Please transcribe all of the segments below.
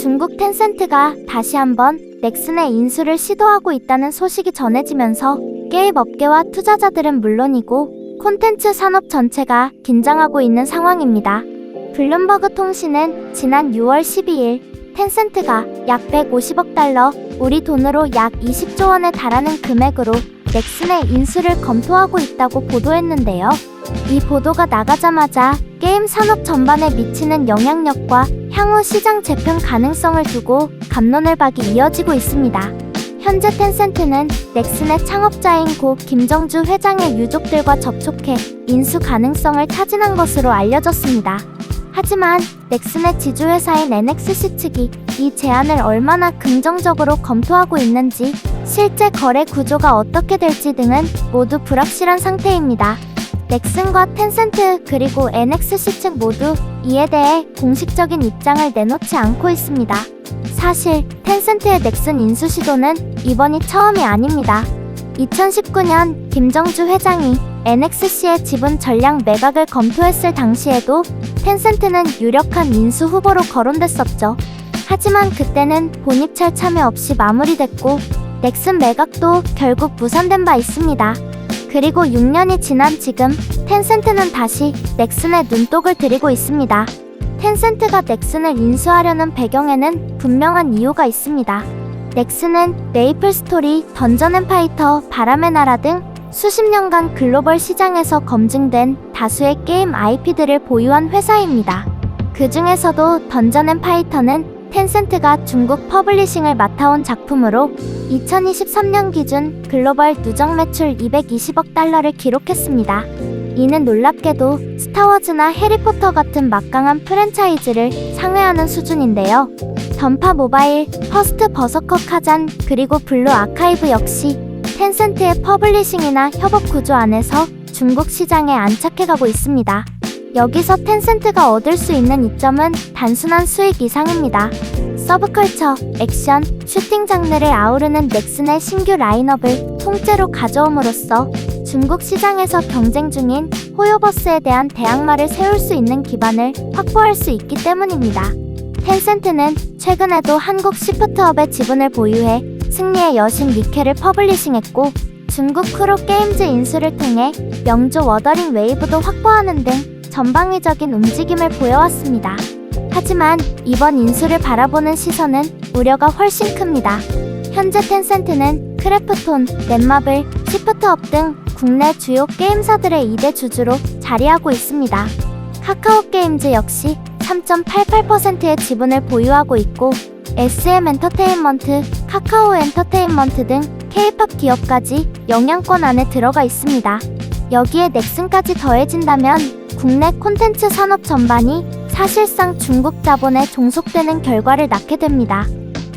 중국 텐센트가 다시 한번 넥슨의 인수를 시도하고 있다는 소식이 전해지면서 게임 업계와 투자자들은 물론이고 콘텐츠 산업 전체가 긴장하고 있는 상황입니다. 블룸버그 통신은 지난 6월 12일 텐센트가 약 150억 달러, 우리 돈으로 약 20조 원에 달하는 금액으로 넥슨의 인수를 검토하고 있다고 보도했는데요. 이 보도가 나가자마자 게임 산업 전반에 미치는 영향력과 향후 시장 재편 가능성을 두고 감론을 박이 이어지고 있습니다. 현재 텐센트는 넥슨의 창업자인 고 김정주 회장의 유족들과 접촉해 인수 가능성을 타진한 것으로 알려졌습니다. 하지만 넥슨의 지주회사인 NXC 측이 이 제안을 얼마나 긍정적으로 검토하고 있는지 실제 거래 구조가 어떻게 될지 등은 모두 불확실한 상태입니다. 넥슨과 텐센트 그리고 NXC 측 모두 이에 대해 공식적인 입장을 내놓지 않고 있습니다. 사실 텐센트의 넥슨 인수 시도는 이번이 처음이 아닙니다. 2019년 김정주 회장이 NXC의 지분 전량 매각을 검토했을 당시에도 텐센트는 유력한 인수 후보로 거론됐었죠. 하지만 그때는 본입찰 참여 없이 마무리됐고 넥슨 매각도 결국 무산된 바 있습니다. 그리고 6년이 지난 지금 텐센트는 다시 넥슨의 눈독을 들이고 있습니다. 텐센트가 넥슨을 인수하려는 배경에는 분명한 이유가 있습니다. 넥슨은 메이플 스토리, 던전 앤 파이터, 바람의 나라 등 수십 년간 글로벌 시장에서 검증된 다수의 게임 IP들을 보유한 회사입니다. 그 중에서도 던전 앤 파이터는 텐센트가 중국 퍼블리싱을 맡아온 작품으로 2023년 기준 글로벌 누적 매출 220억 달러를 기록했습니다. 이는 놀랍게도 스타워즈나 해리포터 같은 막강한 프랜차이즈를 상회하는 수준인데요. 던파 모바일, 퍼스트 버서커 카잔, 그리고 블루 아카이브 역시 텐센트의 퍼블리싱이나 협업 구조 안에서 중국 시장에 안착해가고 있습니다. 여기서 텐센트가 얻을 수 있는 이점은 단순한 수익 이상입니다. 서브컬처, 액션, 슈팅 장르를 아우르는 넥슨의 신규 라인업을 통째로 가져옴으로써 중국 시장에서 경쟁 중인 호요버스에 대한 대항마를 세울 수 있는 기반을 확보할 수 있기 때문입니다. 텐센트는 최근에도 한국 시프트업의 지분을 보유해 승리의 여신 니켈을 퍼블리싱했고 중국 크로 게임즈 인수를 통해 명조 워더링 웨이브도 확보하는 등 전방위적인 움직임을 보여왔습니다. 하지만 이번 인수를 바라보는 시선은 우려가 훨씬 큽니다. 현재 텐센트는 크래프톤, 넷마블, 시프트업 등 국내 주요 게임사들의 2대 주주로 자리하고 있습니다. 카카오 게임즈 역시 3.88%의 지분을 보유하고 있고 SM 엔터테인먼트, 카카오 엔터테인먼트 등 K-팝 기업까지 영향권 안에 들어가 있습니다. 여기에 넥슨까지 더해진다면 국내 콘텐츠 산업 전반이 사실상 중국 자본에 종속되는 결과를 낳게 됩니다.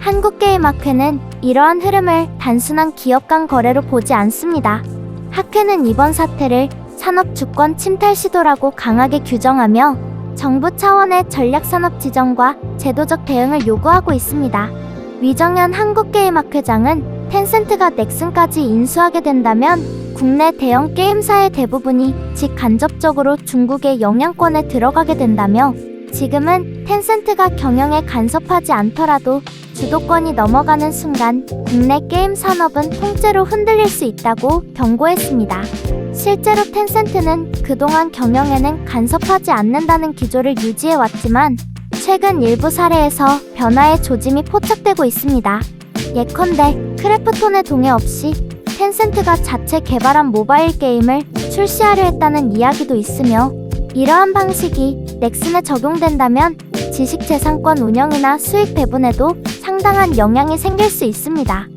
한국게임학회는 이러한 흐름을 단순한 기업 간 거래로 보지 않습니다. 학회는 이번 사태를 산업 주권 침탈 시도라고 강하게 규정하며 정부 차원의 전략 산업 지정과 제도적 대응을 요구하고 있습니다. 위정현 한국게임학회장은 텐센트가 넥슨까지 인수하게 된다면 국내 대형 게임사의 대부분이 직간접적으로 중국의 영향권에 들어가게 된다며 지금은 텐센트가 경영에 간섭하지 않더라도 주도권이 넘어가는 순간 국내 게임 산업은 통째로 흔들릴 수 있다고 경고했습니다. 실제로 텐센트는 그동안 경영에는 간섭하지 않는다는 기조를 유지해 왔지만 최근 일부 사례에서 변화의 조짐이 포착되고 있습니다. 예컨대 크래프톤의 동의 없이 텐센트가 자체 개발한 모바일 게임을 출시하려 했다는 이야기도 있으며 이러한 방식이 넥슨에 적용된다면 지식재산권 운영이나 수익 배분에도 상당한 영향이 생길 수 있습니다.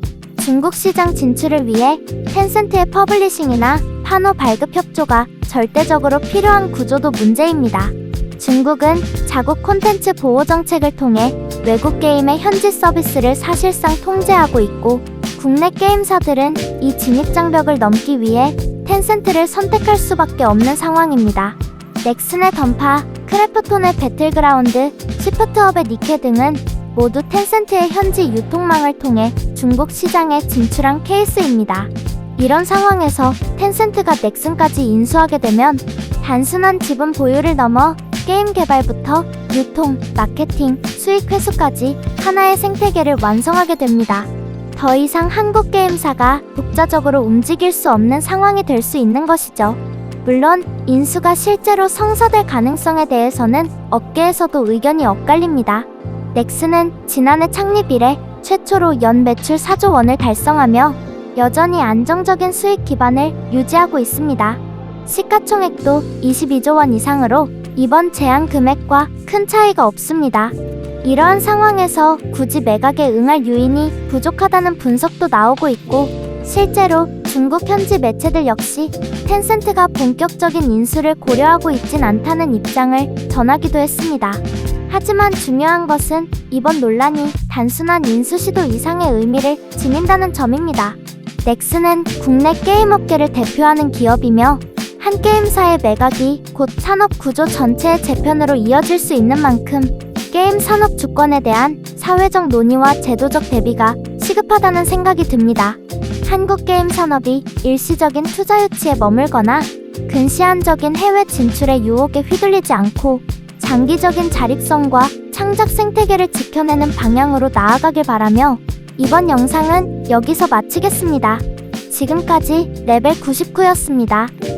중국 시장 진출을 위해 텐센트의 퍼블리싱이나 판호 발급 협조가 절대적으로 필요한 구조도 문제입니다. 중국은 자국 콘텐츠 보호 정책을 통해 외국 게임의 현지 서비스를 사실상 통제하고 있고 국내 게임사들은 이 진입 장벽을 넘기 위해 텐센트를 선택할 수밖에 없는 상황입니다. 넥슨의 던파, 크래프톤의 배틀그라운드, 시프트업의 니케 등은 모두 텐센트의 현지 유통망을 통해 중국 시장에 진출한 케이스입니다. 이런 상황에서 텐센트가 넥슨까지 인수하게 되면 단순한 지분 보유를 넘어 게임 개발부터 유통, 마케팅, 수익 회수까지 하나의 생태계를 완성하게 됩니다. 더 이상 한국 게임사가 독자적으로 움직일 수 없는 상황이 될 수 있는 것이죠. 물론 인수가 실제로 성사될 가능성에 대해서는 업계에서도 의견이 엇갈립니다. 넥슨은 지난해 창립 이래 최초로 연 매출 4조 원을 달성하며 여전히 안정적인 수익 기반을 유지하고 있습니다. 시가총액도 22조 원 이상으로 이번 제한 금액과 큰 차이가 없습니다. 이러한 상황에서 굳이 매각에 응할 유인이 부족하다는 분석도 나오고 있고 실제로 중국 현지 매체들 역시 텐센트가 본격적인 인수를 고려하고 있진 않다는 입장을 전하기도 했습니다. 하지만 중요한 것은 이번 논란이 단순한 인수 시도 이상의 의미를 지닌다는 점입니다. 넥슨은 국내 게임 업계를 대표하는 기업이며 한 게임사의 매각이 곧 산업 구조 전체의 재편으로 이어질 수 있는 만큼 게임 산업 주권에 대한 사회적 논의와 제도적 대비가 시급하다는 생각이 듭니다. 한국 게임 산업이 일시적인 투자 유치에 머물거나 근시안적인 해외 진출의 유혹에 휘둘리지 않고 장기적인 자립성과 창작 생태계를 지켜내는 방향으로 나아가길 바라며 이번 영상은 여기서 마치겠습니다. 지금까지 레벨 99였습니다.